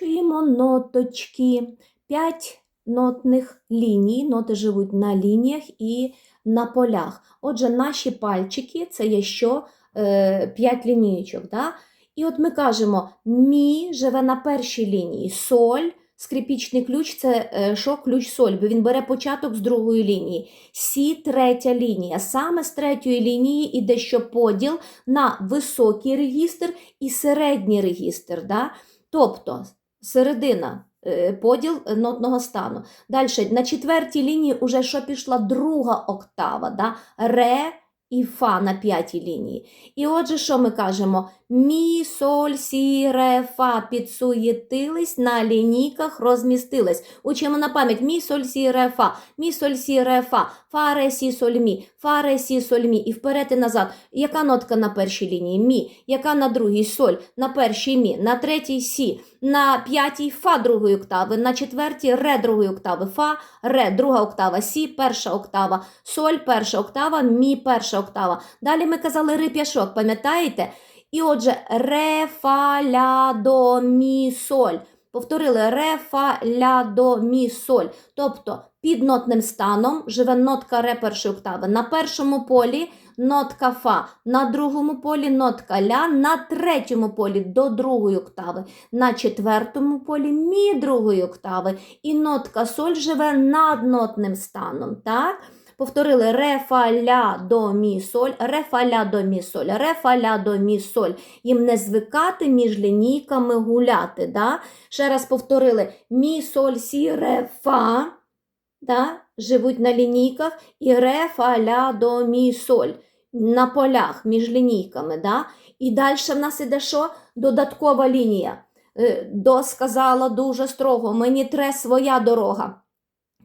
Чуємо ноточки. П'ять нотних ліній. Ноти живуть на лініях і на полях. Отже, наші пальчики це є що? Е, П'ять лінійочок. Да? І от ми кажемо, мі живе на першій лінії, соль, скрипічний ключ це е, що ключ соль, бо він бере початок з другої лінії. Сі третя лінія. Саме з третьої лінії іде що поділ на високий регістр і середній регістр. Да? Тобто середина. е, Поділ нотного стану. Далі, на четвертій лінії вже що пішла друга октава, да? ре і фа на п'ятій лінії. І отже, що ми кажемо? Мі, соль, сі, ре, фа підсуєтились, на лінійках розмістились. Учимо на пам'ять мі, соль, сі, ре, фа, мі, соль, сі, ре, фа, фа, ре, сі, соль, мі, фа, ре, сі, соль, мі. І вперед і назад. Яка нотка на першій лінії? Мі. Яка на другій соль? На першій мі, на третій сі, на п'ятій фа другої октави, на четвертій ре другої октави, фа, ре, друга октава, сі, перша октава, соль, перша октава, мі, перша октава. Далі ми казали рип'яшок, пам'ятаєте? І отже, ре, фа, ля, до, мі, соль. Повторили ре, фа, ля, до, мі, соль. Тобто під нотним станом живе нотка ре першої октави. На першому полі нотка фа, на другому полі нотка ля, на третьому полі до другої октави, на четвертому полі мі другої октави. І нотка соль живе над нотним станом. так? Повторили ре, фа, ля, до, мі, соль, ре, фа, ля, до, мі, соль, ре, фа, ля, до, мі, соль. Їм не звикати між лінійками гуляти. Да? Ще раз повторили мі, соль, сі, ре, фа. Да? Живуть на лінійках і ре, фа, ля, до, мі, соль. На полях між лінійками. Да? І далі в нас іде що? Додаткова лінія. Е, До сказала дуже строго, мені тре своя дорога.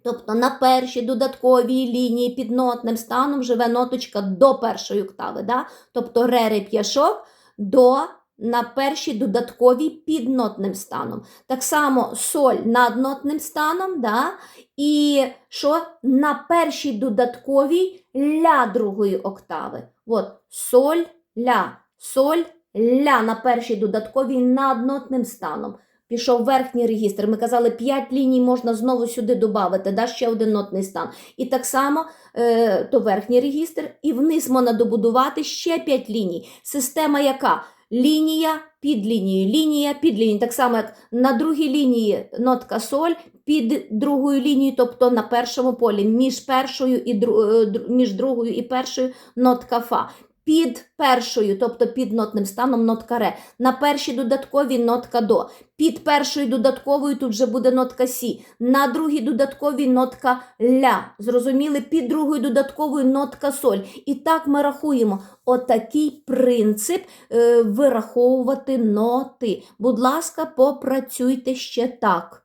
Тобто на першій додатковій лінії під нотним станом живе ноточка до першої октави. Да? Тобто ре реп'яшок до на першій додатковій під нотним станом. Так само соль над нотним станом, да? і що на першій додатковій ля другої октави. От соль, ля, соль, ля на першій додатковій над нотним станом. Пішов верхній регістр. Ми казали, 5 ліній можна знову сюди додати, да, ще один нотний стан. І так само е, то верхній регістр, і вниз можна добудувати ще 5 ліній. Система яка? Лінія під лінією, лінія під лінією. Так само, як на другій лінії нотка соль, під другою лінією, тобто на першому полі, між першою і е, між другою і першою нотка фа. Під першою, тобто під нотним станом нотка ре. На першій додатковій нотка до. Під першою додатковою тут вже буде нотка сі. На другій додатковій нотка ля. Зрозуміли? Під другою додатковою нотка соль. І так ми рахуємо. Отакий принцип е, вираховувати ноти. Будь ласка, попрацюйте ще так.